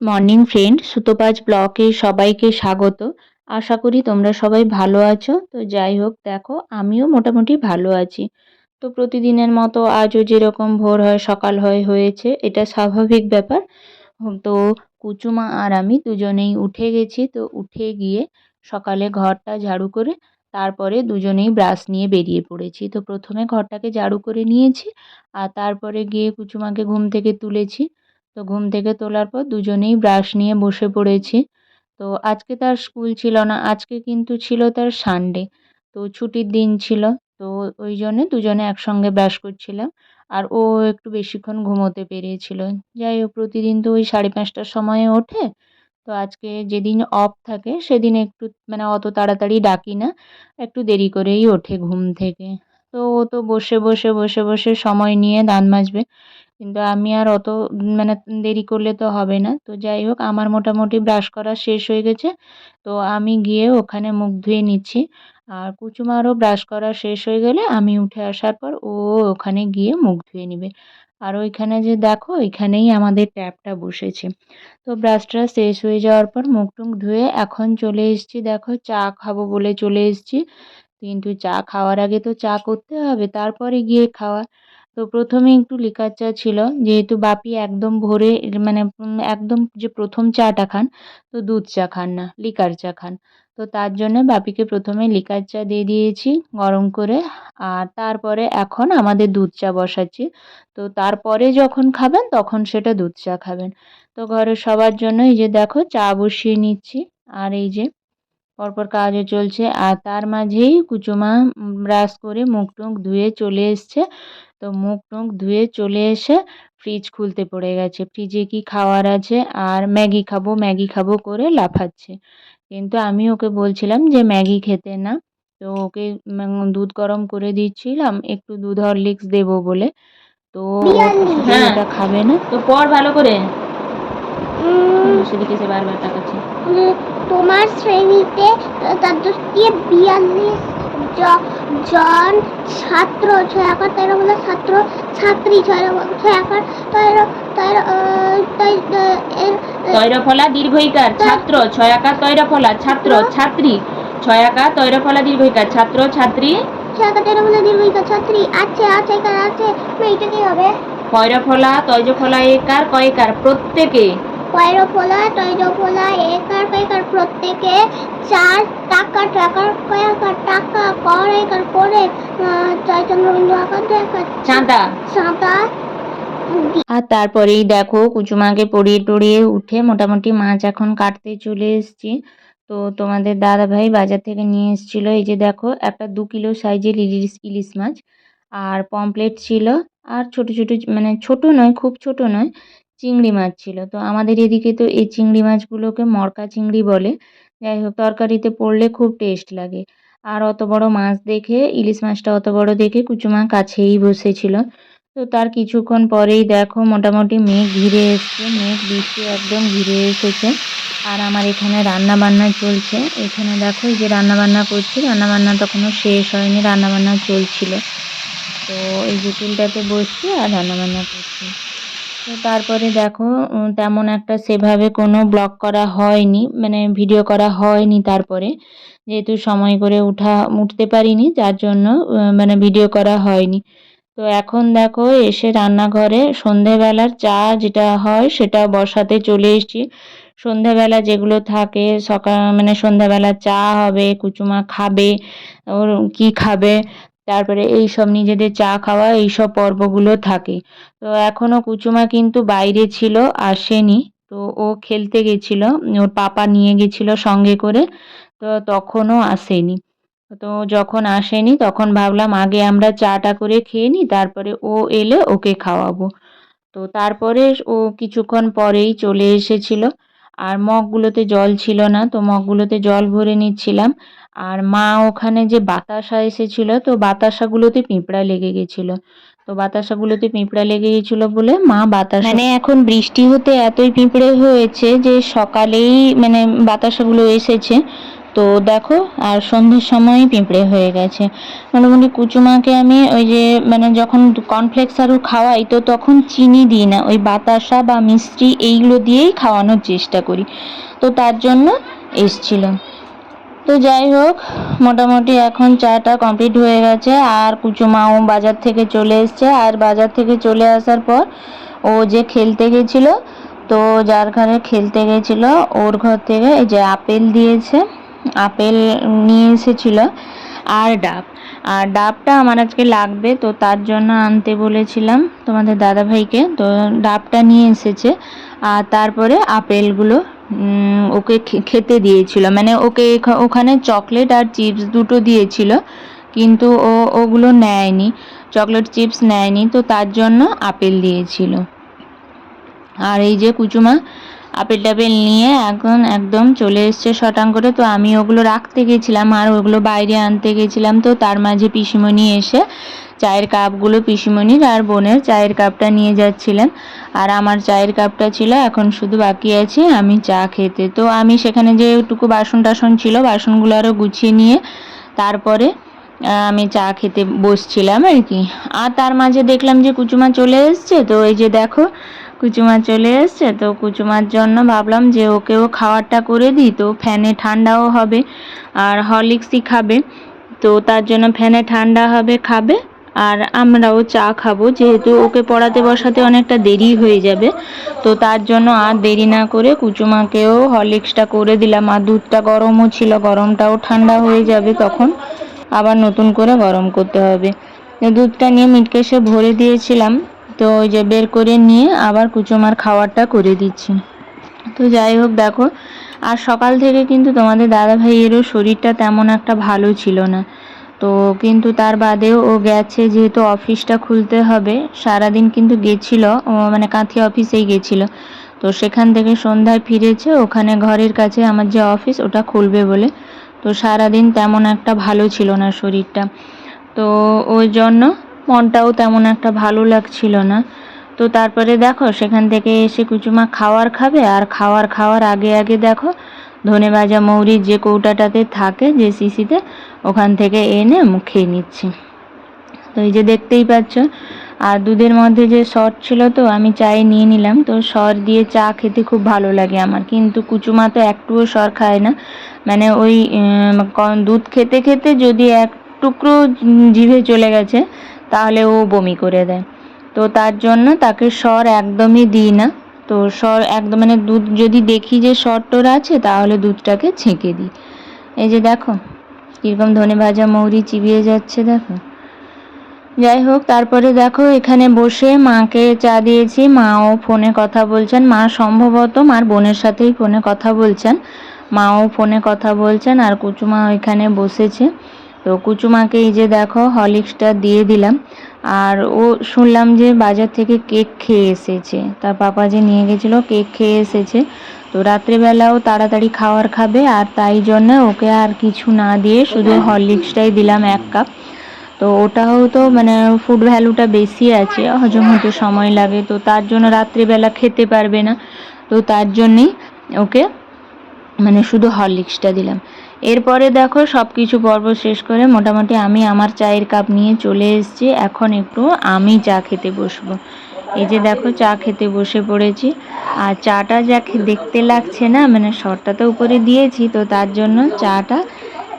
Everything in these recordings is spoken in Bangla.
মর্নিং ফ্রেন্ড সুতোপাজ ব্লকে সবাইকে স্বাগত। আশা করি তোমরা সবাই ভালো আছো। তো যাই হোক, দেখো, আমিও মোটামুটি ভালো আছি। তো প্রতিদিনের মতো আজও যেরকম ভোর হয়, সকাল হয়, হয়েছে, এটা স্বাভাবিক ব্যাপার। তো কুচুমা আর আমি দুজনেই উঠে গেছি। তো উঠে গিয়ে সকালে ঘরটা ঝাড়ু করে, তারপরে দুজনেই ব্রাশ নিয়ে বেরিয়ে পড়েছি। তো প্রথমে ঘরটাকে ঝাড়ু করে নিয়েছি, আর তারপরে গিয়ে কুচুমাকে ঘুম থেকে তুলেছি। তো ঘুম থেকে তোলার পর দুজনেই ব্রাশ নিয়ে বসে পড়েছি। তো আজকে তার স্কুল ছিল না, আজকে কিন্তু ছিল তার সানডে তো ছুটির দিন ছিল, তো ওই জন্যে দুজনে একসঙ্গে ব্রাশ করছিলাম, আর ও একটু বেশিক্ষণ ঘুমোতে পেরিয়েছিল যাই হোক, প্রতিদিন তো ওই সাড়ে পাঁচটার সময়ে ওঠে, তো আজকে যেদিন অফ থাকে সেদিন একটু মানে অত তাড়াতাড়ি ডাকি না, একটু দেরি করেই ওঠে ঘুম থেকে। তো ও তো বসে বসে বসে বসে সময় নিয়ে দাঁত মাজবে কিন্তু আমি আর অত মানে দেরি করলে তো হবে না। তো যাই হোক, আমার মোটামুটি ব্রাশ করা শেষ হয়ে গেছে। তো আমি গিয়ে ওখানে মুখ ধুয়ে নিচ্ছি। আর কুচুমারও ব্রাশ করা শেষ হয়ে গেলে আমি উঠে আসার পর ও ওখানে গিয়ে মুখ ধুয়ে নেবে। আর ওইখানে যে দেখো ওইখানেই আমাদের ট্যাপটা বসেছে। তো ব্রাশটা শেষ হয়ে যাওয়ার পর মুখ টুক ধুয়ে এখন চলে এসছি, দেখো চা খাব বলে চলে এসেছি। কিন্তু চা খাওয়ার আগে তো চা করতে হবে, তারপরে গিয়ে খাওয়া। তো প্রথমে একটু লিকার চা ছিল, যেহেতু বাপি একদম ভোরে মানে একদম যে প্রথম চাটা খান, তো দুধ চা খান না, লিকার চা খান। তো তার জন্য বাপিকে প্রথমে লিকার চা দিয়ে দিয়েছি গরম করে, আর তারপরে এখন আমাদের দুধ চা বসাচ্ছি। তো তারপরে যখন খাবেন তখন সেটা দুধ চা খাবেন। তো ঘরে সবার জন্য এই যে দেখো চা বসিয়ে নিচ্ছি, আর এই যে পরপর কাজও চলছে। আর তার মাঝেই কুচুমা ব্রাশ করে মুখ টুক ধুয়ে চলে এসছে। তো মুখ টুক ধুয়ে চলে এসে ফ্রিজ খুলতে পড়ে গেছে। ফ্রিজে কি খাওয়ার আছে? আর ম্যাগি খাব ম্যাগি খাব করে লাফাচ্ছে। কিন্তু আমি ওকে বলছিলাম যে ম্যাগি খেতে না। তো ওকে দুধ গরম করে দিচ্ছিলাম একটু দুধ হরলিক্স দেবো বলে। তো হ্যাঁ। ওটা খাবে না। তো পর ভালো করে সেদিকে সে বারবার তাকাচ্ছে। তোমার শ্রেণীতে তাদের দিয়ে বিয়াল্লিশ জন ছাত্র ছয় আকার তেরো বলে ছাত্র ছাত্রী ছয় আকার তেরো তেরো তৈরফলা দীর্ঘইকার ছাত্র ছয় আকার তৈরফলা ছাত্র ছাত্রী ছয় আকার তৈরফলা দীর্ঘইকার ছাত্র ছাত্রী। ছয় আকার তেরো বলে দীর্ঘইকার ছাত্রী আছে আছে এখানে আছে এইটা কি হবে? পয়রফলা তৈজফলা একার কয়কার প্রত্যেকে পয়রফলা তৈজফলা একার কয়কার প্রত্যেকে চার টাকা টাকার কয়াকার টাকা কর একার করে চন্দ্রবিন্দু আকার চাঁদা সাঁতা আর তারপরেই দেখো কুচুমাকে পড়িয়ে টড়িয়ে উঠে মোটামুটি মাছ এখন কাটতে চলে এসেছি। তো তোমাদের দাদা ভাই বাজার থেকে নিয়ে এসেছিল এই যে দেখো একটা দু কিলো সাইজের ইলিশ ইলিশ মাছ। আর পমপ্লেট ছিল আর ছোট ছোট মানে ছোট নয় খুব ছোট নয়। চিংড়ি মাছ ছিল। তো আমাদের এদিকে তো এই চিংড়ি মাছগুলোকে মরকা চিংড়ি বলে। যাই হোক, তরকারিতে পড়লে খুব টেস্ট লাগে। আর অত বড় মাছ দেখে, ইলিশ মাছটা অত বড় দেখে কুচুমা কাছেই বসেছিল। তো তার কিছুক্ষণ পরেই দেখো মোটামুটি মেঘ ঘিরে এসছে। মেঘ বৃষ্টি একদম ঘিরে এসেছে। আর আমার এখানে রান্না বান্না চলছে। এখানে দেখো যে রান্না বান্না করছি রান্না বান্না তখনও শেষ হয়নি রান্না বান্না চলছিল। তো এই যে বসছি আর রান্না বান্না করছি। তারপরে দেখো তেমন একটা সেভাবে কোনো ব্লগ করা হয়নি মানে ভিডিও করা হয়নি তারপরে। যেহেতু সময় করে উঠা, উঠতে পারিনি, যার জন্য মানে ভিডিও করা হয়নি। তো এখন দেখো, এসে রান্নাঘরে সন্ধেবেলার চা যেটা হয়, সেটা বসাতে চলে এসেছি। সন্ধ্যাবেলা যেগুলো থাকে, সকাল মানে সন্ধ্যাবেলা চা হবে, কুচুমা খাবে, ওর কী খাবে তারপরে এই সব নিজেদের চা খাওয়া এই সব পর্বগুলো থাকে। তো এখনও কুচুমা কিন্তু বাইরে ছিল, আসেনি। তো ও খেলতে গেছিল, ওর পাপা নিয়ে গেছিল সঙ্গে করে, তো তখনও আসেনি। তো যখন আসেনি, তখন ভাবলাম আগে আমরা চাটা করে খেয়ে নিই, তারপরে ও এলে ওকে খাওয়াবো। তো তারপরে ও কিছুক্ষণ পরেই চলে এসেছিল। আর মগগুলোতে জল ছিল না, তো মগগুলোতে জল ভরে নিচ্ছিলাম। আর মা ওখানে যে বাতাসা এসেছিল, তো বাতাসাগুলোতে পিঁপড়া লেগে গেছিল। তো বাতাসাগুলোতে পিঁপড়া লেগে গেছিল বলে মা বাতাস মানে এখন বৃষ্টি হতে এতই পিঁপড়ে হয়েছে যে সকালেই মানে বাতাসাগুলো এসেছে তো দেখো, আর সন্ধ্যের সময় পিঁপড়ে হয়ে গেছে। মোটামুটি কুচুমাকে আমি ওই যে মানে যখন কর্নফ্লেক্স আরও খাওয়াই, তো তখন চিনি দিই না। ওই বাতাসা বা মিষ্টি এইগুলো দিয়েই খাওয়ানোর চেষ্টা করি। তো তার জন্য এসছিল তো যাই হোক, মোটামুটি এখন চাটা কমপ্লিট হয়ে গেছে, আর কুচুমাও বাজার থেকে চলে এসছে। আর বাজার থেকে চলে আসার পর ও যে খেলতে গেছিল, তো যার ঘরে খেলতে গেছিল, ওর ঘর থেকে এই যে আপেল দিয়েছে। আপেল নিয়ে এসেছিল আর ডাব। আর ডাবটা আমার আজকে লাগবে, তো তার জন্য আনতে বলেছিলাম তোমাদের দাদা ভাইকে তো ডাবটা নিয়ে এসেছে, আর তারপরে আপেলগুলো ওকে খেতে দিয়েছিল। মানে ওকে ওখানে চকলেট আর চিপস দুটো দিয়েছিল, কিন্তু ও, ওগুলো নেয়নি। চকলেট চিপস নেয়নি, তো তার জন্য আপেল দিয়েছিল। আর এই যে কুচুমা আপেল টাপেল নিয়ে এখন একদম চলে এসছে শটাং করে তো আমি ওগুলো রাখতে গেছিলাম আর ওগুলো বাইরে আনতে গেছিলাম। তো তার মাঝে পিসিমণি এসে চায়ের কাপগুলো পিসিমণির আর বোনের চায়ের কাপটা নিয়ে যাচ্ছিলেন। আর আমার চায়ের কাপটা ছিল, এখন শুধু বাকি আছে আমি চা খেতে। তো আমি সেখানে যেটুকু বাসন টাসন ছিল, বাসনগুলো আরও গুছিয়ে নিয়ে তারপরে আমি চা খেতে বসছিলাম আর কি। আর তার মাঝে দেখলাম যে কুচুমা চলে এসছে। তো এই যে দেখো কুচুমা চলে এসছে, তো কুচুমার জন্য ভাবলাম যে ওকেও খাবারটা করে দিই, তো ফ্যানে ঠান্ডাও হবে আর হরলিক্সই খাবে। তো তার জন্য ফ্যানে ঠান্ডা হবে, খাবে আর আমরাও চা খাব, যেহেতু ওকে পড়াতে বসাতে অনেকটা দেরি হয়ে যাবে। তো তার জন্য আর দেরি না করে কুচুমাকেও হরলিক্সটা করে দিলাম। আর দুধটা গরমও ছিল, গরমটাও ঠান্ডা হয়ে যাবে তখন। আবার নতুন করে গরম করতে হবে। দুধটা নিয়ে মিটকেশে ভরে দিয়েছিলাম। তো ওই যে বের করে নিয়ে আবার কুচুমার খাবারটা করে দিচ্ছি। তো যাই হোক, দেখো, আর সকাল থেকে কিন্তু তোমাদের দাদা ভাইয়েরও শরীরটা তেমন একটা ভালো ছিল না। তো কিন্তু তার বাদেও ও গেছে, যেহেতু অফিসটা খুলতে হবে, সারাদিন কিন্তু গেছিল মানে কাঁথি অফিসেই গেছিল। তো সেখান থেকে সন্ধ্যায় ফিরেছে, ওখানে ঘরের কাছে আমার যে অফিস, ওটা খুলবে বলে। তো সারাদিন তেমন একটা ভালো ছিল না শরীরটা। তো ওই জন্য মনটাও তেমন একটা ভালো লাগছিল না। তো তারপরে দেখো, সেখান থেকে এসে কুচুমা খাওয়ার খাবে আর খাওয়ার খাওয়ার আগে আগে দেখো ধনে ভাজা মৌরির যে কৌটাটাতে থাকে, যে শিশিতে ওখান থেকে এনে মুখে নিচ্ছি। তো এই যে দেখতেই পাচ্ছ, আর দুধের মধ্যে যে সর ছিল তো, আমি চায়ে নিয়ে নিলাম। তো সর দিয়ে চা খেতে খুব ভালো লাগে আমার। কিন্তু কুচুমা তো একটুও সর খায় না। মানে ওই দুধ খেতে খেতে যদি এক টুকরো জিভে চলে গেছে তাহলে ও বমি করে দেয়। তো তার জন্য তাকে সর একদমই দিই না। তো সর একদম মানে দুধ যদি দেখি যে সর টোর আছে, তাহলে দুধটাকে ছেঁকে দিই। এই যে দেখো, কীরকম ধনে ভাজা মৌরি চিবিয়ে যাচ্ছে, দেখো। যাই হোক, তারপরে দেখো, এখানে বসে মাকে চা দিয়েছি। মাও ফোনে কথা বলছেন। মা সম্ভবত মার বোনের সাথেই ফোনে কথা বলছেন। মাও ফোনে কথা বলছেন আর কুচুমা ওইখানে বসেছে। তো কুচুমাকে এই যে দেখো, হরলিক্সটা দিয়ে দিলাম। আর ও শুনলাম যে বাজার থেকে কেক খেয়ে এসেছে। তার পাপা যে নিয়ে গেছিল, কেক খেয়ে এসেছে। তো রাত্রেবেলাও তাড়াতাড়ি খাওয়ার খাবে আর তাই জন্য ওকে আর কিছু না দিয়ে শুধু হরলিক্সটাই দিলাম এক কাপ। তো ওটাও তো মানে ফুড ভ্যালুটা বেশি আছে, হজম হতে সময় লাগে। তো তার জন্য রাত্রিবেলা খেতে পারবে না। তো তার জন্যেই ওকে মানে শুধু হরলিক্সটা দিলাম। এরপরে দেখো সব কিছু পর্ব শেষ করে মোটামুটি আমি আমার চায়ের কাপ নিয়ে চলে এসেছি। এখন একটু আমি চা খেতে বসবো। এই যে দেখো চা খেতে বসে পড়েছি। আর চাটা যা দেখতে লাগছে না মানে শরটা তো উপরে দিয়েছি, তো তার জন্য চাটা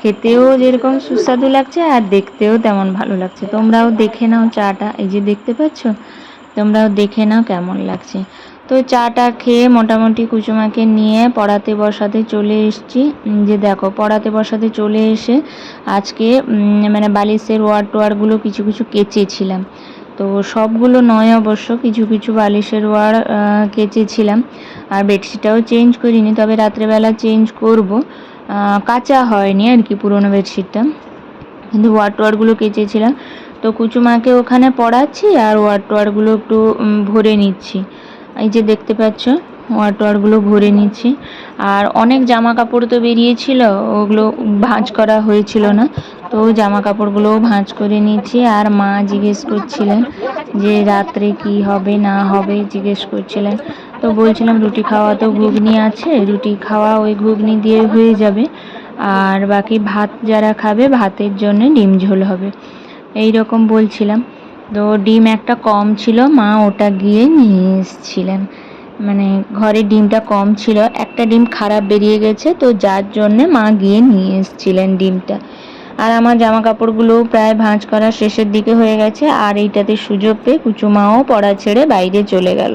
খেতেও যেরকম সুস্বাদু লাগছে আর দেখতেও তেমন ভালো লাগছে। তোমরাও দেখে নাও চাটা। এই যে দেখতে পাচ্ছ? তোমরাও দেখে নাও কেমন লাগছে। তো চাটা খেয়ে মোটামুটি কুচুমাকে নিয়ে পড়াতে বসাতে চলে এসেছি। যে দেখো, পড়াতে বসাতে চলে এসে আজকে মানে বালিশের ওয়ার টোয়ারগুলো কিছু কিছু কেচেছিলাম। তো সবগুলো নয় অবশ্য, কিছু কিছু বালিশের ওয়ার কেচেছিলাম। আর বেডশিটটাও চেঞ্জ করিনি, তবে রাত্রেবেলা চেঞ্জ করব। কাঁচা হয়নি আর কি পুরোনো বেডশিটটা। কিন্তু ওয়ার টোয়ারগুলো কেচেছিলাম। তো কুচুমাকে ওখানে পড়াচ্ছি আর ওয়ার টোয়ারগুলো একটু ভরে নিচ্ছি। এই যে দেখতে পাচ্ছ ওয়ার টোয়ারগুলো ভরে নিচ্ছি। আর অনেক জামা কাপড় তো বেরিয়েছিল, ওগুলো ভাঁজ করা হয়েছিল না, তো জামা কাপড়গুলোও ভাঁজ করে নিচ্ছি। আর মা জিজ্ঞেস করছিলেন যে রাত্রে কি হবে, না হবে, জিজ্ঞেস করছিলেন। তো বলছিলাম, রুটি খাওয়া তো ঘুগনি আছে, রুটি খাওয়া ওই ঘুগনি দিয়ে হয়ে যাবে। আর বাকি ভাত যারা খাবে, ভাতের জন্য ডিম ঝোল হবে। এই রকম বলছিলাম। তো ডিম একটা কম ছিল, মা ওটা গিয়ে নিয়ে এসেছিলেন। মানে ঘরে ডিমটা কম ছিল, একটা ডিম খারাপ বেরিয়ে গেছে, তো যার জন্যে মা গিয়ে নিয়ে এসেছিলেন ডিমটা। আর আমার জামা কাপড়গুলোও প্রায় ভাঁজ করা শেষের দিকে হয়ে গেছে, আর এইটাতে সুযোগ পেয়ে কুচুমাও পড়া ছেড়ে বাইরে চলে গেল।